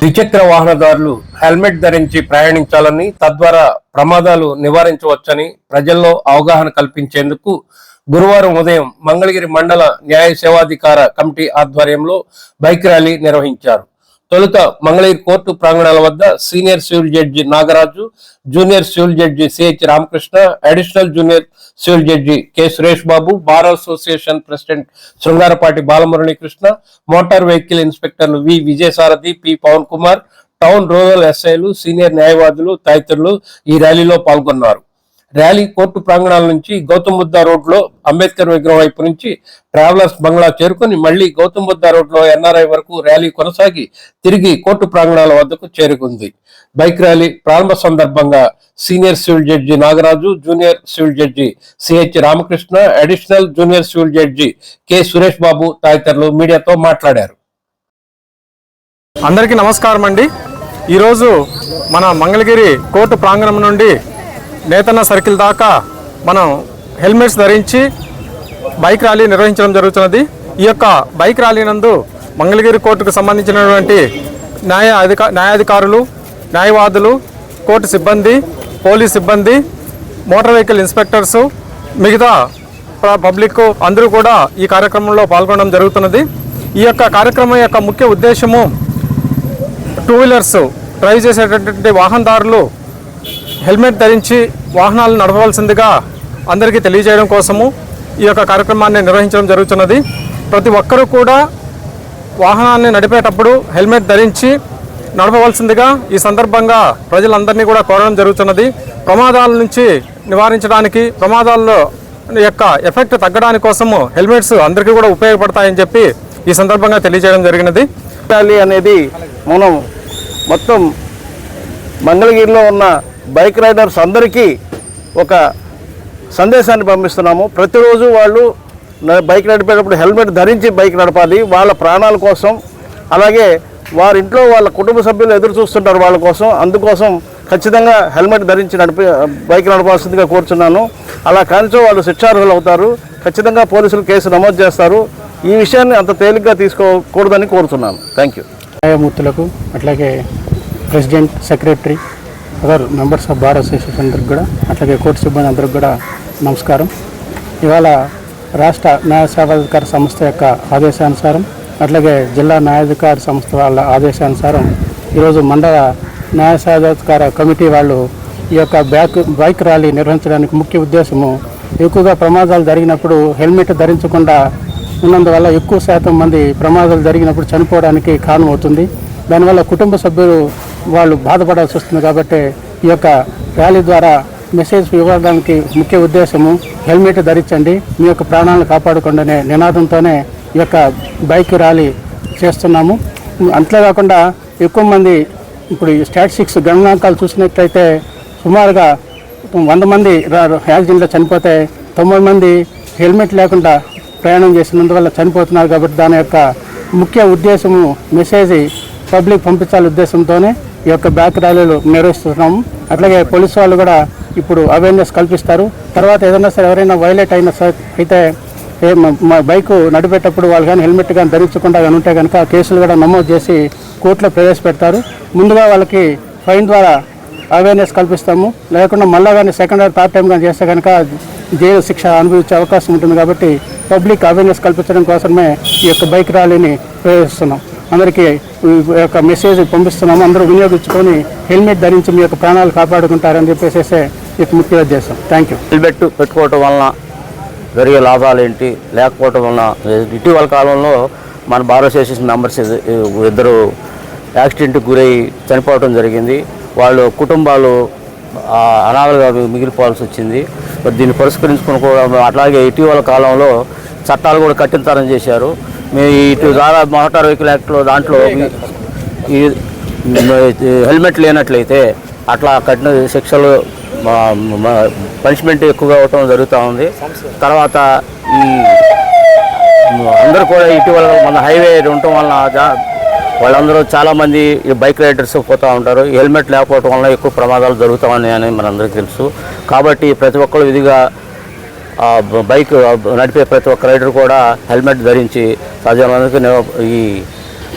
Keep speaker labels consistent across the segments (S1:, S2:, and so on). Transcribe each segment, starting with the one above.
S1: ద్విచక్ర వాహనదారులు హెల్మెట్ ధరించి ప్రయాణించాలని తద్వారా ప్రమాదాలు నివారించవచ్చని ప్రజల్లో అవగాహన కల్పించేందుకు గురువారం ఉదయం మంగళగిరి మండల న్యాయ సేవాధికార కమిటీ ఆధ్వర్యంలో బైక్ ర్యాలీ నిర్వహించారు. తొలుత మంగళగిరి కోర్టు ప్రాంగణాల వద్ద senior civil judge Nagaraju junior civil judge CH Ramakrishna additional junior civil judge K Suresh Babu bar association president Srungarapati Balamuralikrishna motor vehicle ఇన్స్పెక్టర్లు V Vijayasarathi P Pavan Kumar town rural ఎస్ఐలు senior న్యాయవాదులు తదితరులు ఈ ర్యాలీలో పాల్గొన్నారు. Rally court ప్రాంగణాల నుంచి గౌతమ్ బుద్ధ రోడ్లో అంబేద్కర్ విగ్రహం వైపు నుంచి ట్రావెలర్స్ బంగ్లా చేరుకుని మళ్ళీ గౌతమ్ బుద్ధ రోడ్లో ఎన్ఆర్ఐ వరకు ర్యాలీ కొనసాగి తిరిగి కోర్టు ప్రాంగణాల వద్దకు చేరుకుంది. బైక్ ర్యాలీ ప్రారంభ సందర్భంగా senior civil judge Nagaraju junior civil judge CH Ramakrishna additional junior civil judge K Suresh Babu తదితరులు మీడియాతో మాట్లాడారు.
S2: అందరికీ నమస్కారం అండి ఈరోజు మన మంగళగిరి కోర్టు ప్రాంగణం నుండి నేతన్న సర్కిల్ దాకా మనం హెల్మెట్స్ ధరించి బైక్ ర్యాలీ నిర్వహించడం జరుగుతున్నది. ఈ యొక్క బైక్ ర్యాలీ నందు మంగళగిరి కోర్టుకు సంబంధించినటువంటి న్యాయ అధిక న్యాయాధికారులు న్యాయవాదులు కోర్టు సిబ్బంది పోలీస్ సిబ్బంది మోటార్ వెహికల్ ఇన్స్పెక్టర్సు మిగతా పబ్లిక్ అందరూ కూడా ఈ కార్యక్రమంలో పాల్గొనడం జరుగుతున్నది. ఈ యొక్క కార్యక్రమం యొక్క ముఖ్య ఉద్దేశము టూ వీలర్స్ డ్రైవ్ చేసేటటువంటి వాహనదారులు హెల్మెట్ ధరించి వాహనాలు నడపవలసిందిగా అందరికీ తెలియజేయడం కోసము ఈ యొక్క కార్యక్రమాన్ని నిర్వహించడం జరుగుతున్నది. ప్రతి ఒక్కరూ కూడా వాహనాన్ని నడిపేటప్పుడు హెల్మెట్ ధరించి నడపవలసిందిగా ఈ సందర్భంగా ప్రజలందరినీ కూడా కోరడం జరుగుతున్నది. ప్రమాదాల నుంచి నివారించడానికి ప్రమాదాల్లో యొక్క ఎఫెక్ట్ తగ్గడానికి కోసము హెల్మెట్స్ అందరికీ కూడా ఉపయోగపడతాయని చెప్పి ఈ సందర్భంగా తెలియజేయడం జరిగినది.
S3: ర్యాలీ అనేది మనం మొత్తం మంగళగిరిలో ఉన్న బైక్ రైడర్స్ అందరికీ ఒక సందేశాన్ని పంపిస్తున్నాము. ప్రతిరోజు వాళ్ళు బైక్ నడిపేటప్పుడు హెల్మెట్ ధరించి బైక్ నడపాలి. వాళ్ళ ప్రాణాల కోసం అలాగే వారి ఇంట్లో వాళ్ళ కుటుంబ సభ్యులు ఎదురు చూస్తుంటారు వాళ్ళ కోసం. అందుకోసం ఖచ్చితంగా హెల్మెట్ ధరించి నడిపి బైక్ నడపాల్సిందిగా కోరుచున్నాను. అలా కానిచో వాళ్ళు శిక్షార్హులు అవుతారు. ఖచ్చితంగా పోలీసులు కేసు నమోదు చేస్తారు. ఈ విషయాన్ని అంత తేలిగ్గా తీసుకోకూడదని కోరుతున్నాను థ్యాంక్ యూ
S4: న్యాయమూర్తులకు అట్లాగే president secretary other members of bar association అందరికి కూడా అట్లాగే కోర్టు సిబ్బంది అందరికి కూడా నమస్కారం. ఇవాళ రాష్ట్ర న్యాయ సేవాధికార సంస్థ యొక్క ఆదేశానుసారం అట్లాగే జిల్లా న్యాయాధికార సంస్థ వాళ్ళ ఆదేశానుసారం ఈరోజు మండల న్యాయ సేవాధికార కమిటీ వాళ్ళు ఈ యొక్క బ్యాక్ బైక్ ర్యాలీ నిర్వహించడానికి ముఖ్య ఉద్దేశము ఎక్కువగా ప్రమాదాలు జరిగినప్పుడు హెల్మెట్ ధరించకుండా ఉన్నందువల్ల ఎక్కువ శాతం మంది ప్రమాదాలు జరిగినప్పుడు చనిపోవడానికి కారణమవుతుంది. దానివల్ల కుటుంబ సభ్యులు వాళ్ళు బాధపడాల్సి వస్తుంది కాబట్టి ఈ యొక్క ర్యాలీ ద్వారా మెసేజ్ ఇవ్వడానికి ముఖ్య ఉద్దేశము హెల్మెట్ ధరించండి మీ యొక్క ప్రాణాలను కాపాడకుండానే నినాదంతోనే ఈ యొక్క బైక్ ర్యాలీ చేస్తున్నాము. అంతేకాకుండా ఎక్కువ మంది ఇప్పుడు ఈ స్టాటిస్టిక్స్ గణనాంకాలు చూసినట్లయితే సుమారుగా వంద మంది యాక్సిడెంట్లో చనిపోతే తొంభై మంది హెల్మెట్ లేకుండా ప్రయాణం చేసినందువల్ల చనిపోతున్నారు కాబట్టి దాని యొక్క ముఖ్య ఉద్దేశము మెసేజ్ పబ్లిక్ పంపించాల ఉద్దేశంతోనే ఈ యొక్క బ్యాక్ ర్యాలీలు నిర్వహిస్తున్నాము అట్లాగే పోలీసు వాళ్ళు కూడా ఇప్పుడు అవేర్నెస్ కల్పిస్తారు. తర్వాత ఏదైనా సరే ఎవరైనా వైలేట్ అయినా సరే అయితే ఏ మా బైక్ నడిపేటప్పుడు వాళ్ళు కానీ హెల్మెట్ కానీ ధరించకుండా కానీ ఉంటే కనుక కేసులు కూడా నమోదు చేసి కోర్టులో ప్రవేశపెడతారు. ముందుగా వాళ్ళకి ఫైన్ ద్వారా అవేర్నెస్ కల్పిస్తాము. లేకుండా మళ్ళా కానీ సెకండ్ ఆర్ థర్డ్ టైం కానీ చేస్తే కనుక జైలు శిక్ష అనుభవించే అవకాశం ఉంటుంది కాబట్టి పబ్లిక్ అవేర్నెస్ కల్పించడం కోసమే ఈ యొక్క బైక్ ర్యాలీని ప్రవేశిస్తున్నాం అందరికీ యొక్క మెసేజ్ పంపిస్తున్నాము. అందరూ వినియోగించుకొని హెల్మెట్ ధరించి మీ యొక్క ప్రాణాలు కాపాడుకుంటారని చెప్పేసి ఈ ముఖ్య ఉద్దేశం. థ్యాంక్ యూ
S3: హెల్మెట్ పెట్టుకోవటం వలన జరిగే లాభాలు ఏంటి? లేకపోవటం వలన ఇటీవల కాలంలో మన బార్ అసోసియేషన్ మెంబర్స్ ఇద్దరు యాక్సిడెంట్కి గురై చనిపోవడం జరిగింది. వాళ్ళు కుటుంబాలు అనాథలుగా మిగిలిపోవాల్సి వచ్చింది. మరి దీన్ని పరిష్కరించుకుని కూడా అట్లాగే ఇటీవల కాలంలో చట్టాలు కూడా కఠినతరం చేశారు. మీ ఇటు ద్వారా మోటార్ వెహికల్ యాక్ట్లో దాంట్లో ఈ హెల్మెట్ లేనట్లయితే అట్లా కఠిన శిక్షలు పనిష్మెంట్ ఎక్కువగా అవటం జరుగుతూ ఉంది. తర్వాత ఈ అందరూ కూడా ఇటీవల మన హైవే ఉండటం వలన వాళ్ళందరూ చాలామంది ఈ బైక్ రైడర్స్ పోతూ ఉంటారు. ఈ హెల్మెట్ లేకపోవడం వలన ఎక్కువ ప్రమాదాలు జరుగుతామని అని మనందరికీ తెలుసు. కాబట్టి ప్రతి ఒక్కరు విధిగా బైక్ నడిపే ప్రతి ఒక్క రైడర్ కూడా హెల్మెట్ ధరించి సాధ్యమైనందుకు ఈ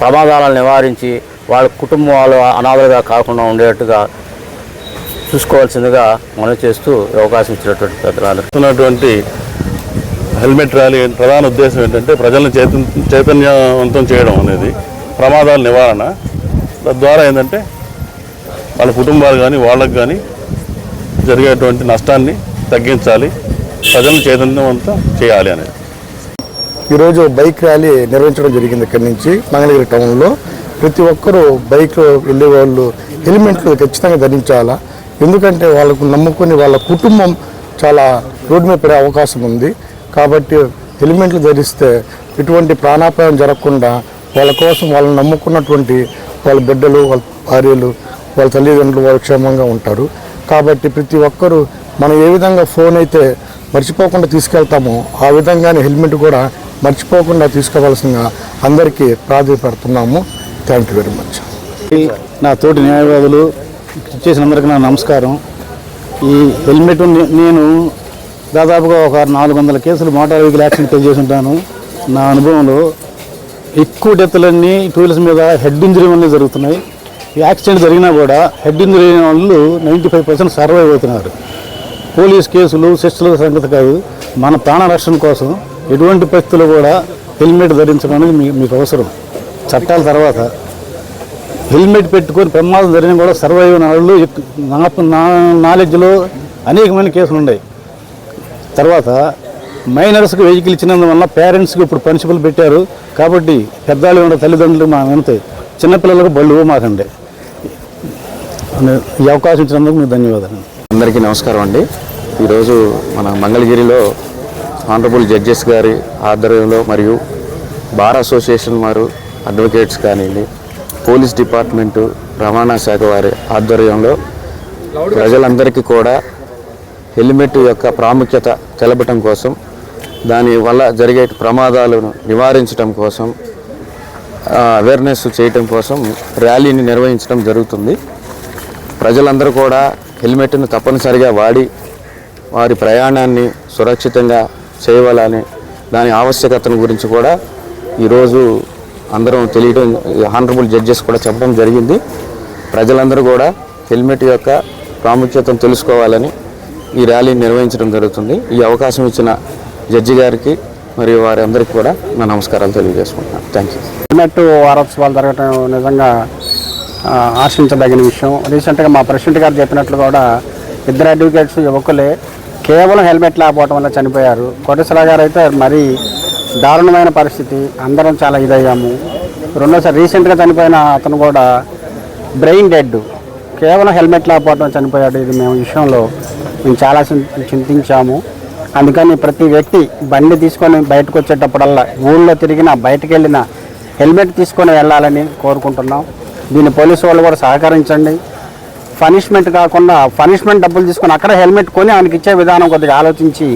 S3: ప్రమాదాలను నివారించి
S5: వాళ్ళ కుటుంబం వాళ్ళు అనాథలుగా కాకుండా ఉండేట్టుగా చూసుకోవాల్సిందిగా మనం చేస్తూ అవకాశం ఇచ్చినటువంటి పెద్దలు
S6: హెల్మెట్ ర్యాలీ ప్రధాన ఉద్దేశం ఏంటంటే ప్రజలను చైతన్ చైతన్యవంతం చేయడం అనేది ప్రమాదాల నివారణ. తద్వారా ఏంటంటే వాళ్ళ కుటుంబాలు కానీ వాళ్ళకు కానీ జరిగేటువంటి నష్టాన్ని తగ్గించాలి. ప్రజలను చైతన్యవంతం చేయాలి అనేది.
S7: ఈరోజు బైక్ ర్యాలీ నిర్వహించడం జరిగింది ఇక్కడి నుంచి మంగళగిరి టౌన్లో. ప్రతి ఒక్కరూ బైక్లో వెళ్ళే వాళ్ళు హెల్మెట్లు ఖచ్చితంగా ధరించాలా? ఎందుకంటే వాళ్ళకు నమ్ముకొని వాళ్ళ కుటుంబం చాలా రోడ్డు మీద పడే అవకాశం ఉంది. కాబట్టి హెల్మెట్లు ధరిస్తే ఎటువంటి ప్రాణాపాయం జరగకుండా వాళ్ళ కోసం వాళ్ళని నమ్ముకున్నటువంటి వాళ్ళ బిడ్డలు వాళ్ళ భార్యలు వాళ్ళ తల్లిదండ్రులు వాళ్ళు క్షేమంగా ఉంటారు. కాబట్టి ప్రతి ఒక్కరూ మనం ఏ విధంగా ఫోన్ అయితే మర్చిపోకుండా తీసుకెళ్తామో. ఆ విధంగానే హెల్మెట్ కూడా మర్చిపోకుండా తీసుకోవాల్సిందిగా అందరికీ ప్రాధాన్యపడుతున్నాము థ్యాంక్ యూ వెరీ మచ్
S8: నా తోటి న్యాయవాదులు చేసిన అందరికీ నా నమస్కారం. ఈ హెల్మెట్ నేను దాదాపుగా ఒక నాలుగు వందల కేసులు మోటార్ వెహికల్ యాక్సిడెంట్ చేసి ఉంటాను నా అనుభవంలో ఎక్కువ డెత్లన్నీ టూ వీలర్స్ మీద హెడ్ ఇంజరీ వల్లే జరుగుతున్నాయి. యాక్సిడెంట్ జరిగినా కూడా హెడ్ ఇంజరీ అయిన వాళ్ళు నైంటీ ఫైవ్ పర్సెంట్ సర్వైవ్ అవుతున్నారు. పోలీస్ కేసులు శిక్షల సంగతి కాదు. మన ప్రాణ రక్షణ కోసం ఎటువంటి పరిస్థితులు కూడా హెల్మెట్ ధరించడం అనేది మీ- మీకు అవసరం. చట్టాల తర్వాత హెల్మెట్ పెట్టుకొని ప్రమాదం జరిగిన కూడా సర్వైవ్ అయిన నా నాలెడ్జ్లో అనేకమైన కేసులు ఉన్నాయి. తర్వాత మైనర్స్కి వెహికల్ ఇచ్చినందువల్ల పేరెంట్స్కి ఇప్పుడు ప్రిన్సిపల్ పెట్టారు. కాబట్టి పెద్దవాళ్ళు ఉండే తల్లిదండ్రులు మా వినతాయి చిన్నపిల్లలకు బళ్ళు మాకండి. ఈ అవకాశం ఇచ్చినందుకు మీకు ధన్యవాదాలు.
S5: అందరికీ నమస్కారం అండి. ఈరోజు మన మంగళగిరిలో ఆనరబుల్ జడ్జెస్ గారి ఆధ్వర్యంలో మరియు బార్ అసోసియేషన్ వారు అడ్వకేట్స్ కానివ్వండి పోలీస్ డిపార్ట్మెంటు రవాణా శాఖ వారి ఆధ్వర్యంలో ప్రజలందరికీ కూడా హెల్మెట్ యొక్క ప్రాముఖ్యత తెలపటం కోసం దాని వల్ల జరిగే ప్రమాదాలను నివారించడం కోసం అవేర్నెస్ చేయటం కోసం ర్యాలీని నిర్వహించడం జరుగుతుంది. ప్రజలందరూ కూడా హెల్మెట్ను తప్పనిసరిగా వాడి వారి ప్రయాణాన్ని సురక్షితంగా చేయవాలని దాని ఆవశ్యకతను గురించి కూడా ఈరోజు అందరం తెలియడం హానరబుల్ జడ్జెస్ కూడా చెప్పడం జరిగింది. ప్రజలందరూ కూడా హెల్మెట్ యొక్క ప్రాముఖ్యతను తెలుసుకోవాలని ఈ ర్యాలీని నిర్వహించడం జరుగుతుంది. ఈ అవకాశం ఇచ్చిన జడ్జి గారికి మరియు వారి అందరికీ కూడా నా నమస్కారాలు తెలియజేసుకుంటున్నాను. థ్యాంక్ యూ
S8: హెల్మెట్ వారోత్సవాలు జరగటం నిజంగా ఆశించదగిన విషయం. రీసెంట్గా మా ప్రెసిడెంట్ గారు చెప్పినట్లు కూడా ఇద్దరు అడ్వకేట్స్ యువకులే కేవలం హెల్మెట్ లేకపోవడం వల్ల చనిపోయారు. కోటేశ్వర గారు అయితే మరీ దారుణమైన పరిస్థితి. అందరం చాలా ఇదయ్యాము. రెండోసారి రీసెంట్గా చనిపోయిన అతను కూడా బ్రెయిన్ డెడ్ కేవలం హెల్మెట్ లేకపోవడం చనిపోయాడు. ఇది మేము విషయంలో మేము చాలా చింతించాము. అందుకని ప్రతి వ్యక్తి బండి తీసుకొని బయటకు వచ్చేటప్పుడల్లా ఊళ్ళో తిరిగినా బయటకు వెళ్ళినా హెల్మెట్ తీసుకొని వెళ్ళాలని కోరుకుంటున్నాం. దీన్ని పోలీసు వాళ్ళు కూడా సహకరించండి. పనిష్మెంట్ కాకుండా పనిష్మెంట్ డబ్బులు తీసుకొని అక్కడ హెల్మెట్ కొని ఆయనకి ఇచ్చే విధానం కొద్దిగా ఆలోచించి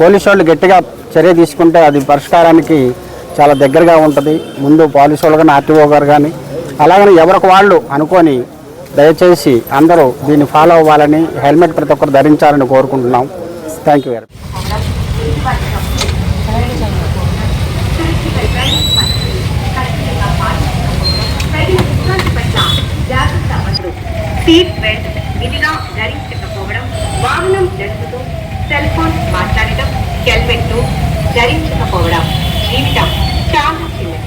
S8: పోలీసు వాళ్ళు గట్టిగా చర్య తీసుకుంటే అది పరిష్కారానికి చాలా దగ్గరగా ఉంటుంది. ముందు పోలీసు వాళ్ళు కానీ ఆర్టీఓ గారు కానీ అలాగని ఎవరికి వాళ్ళు అనుకొని దయచేసి అందరూ దీన్ని ఫాలో అవ్వాలని హెల్మెట్ ప్రతి ఒక్కరు ధరించాలని కోరుకుంటున్నాం. Thank you very
S9: seat belt విధిగా ధరించకపోవడం వాహనం నడుపుతూ సెల్ ఫోన్ మాట్లాడటం హెల్మెట్ ధరించకపోవడం జీవితం చాలా చిన్నది.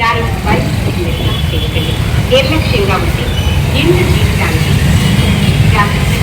S9: దానిని పరిస్థితి నిర్లక్ష్యం చేయకండి నిర్లక్ష్యంగా ఉంటే నిండు జీవితానికి జాగ్రత్తగా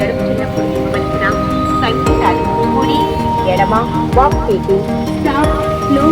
S9: నడుపుతున్నప్పుడు ఇవ్వవలసిన సంకేతాలు కుడి ఎడమ వాక్ స్టాప్లో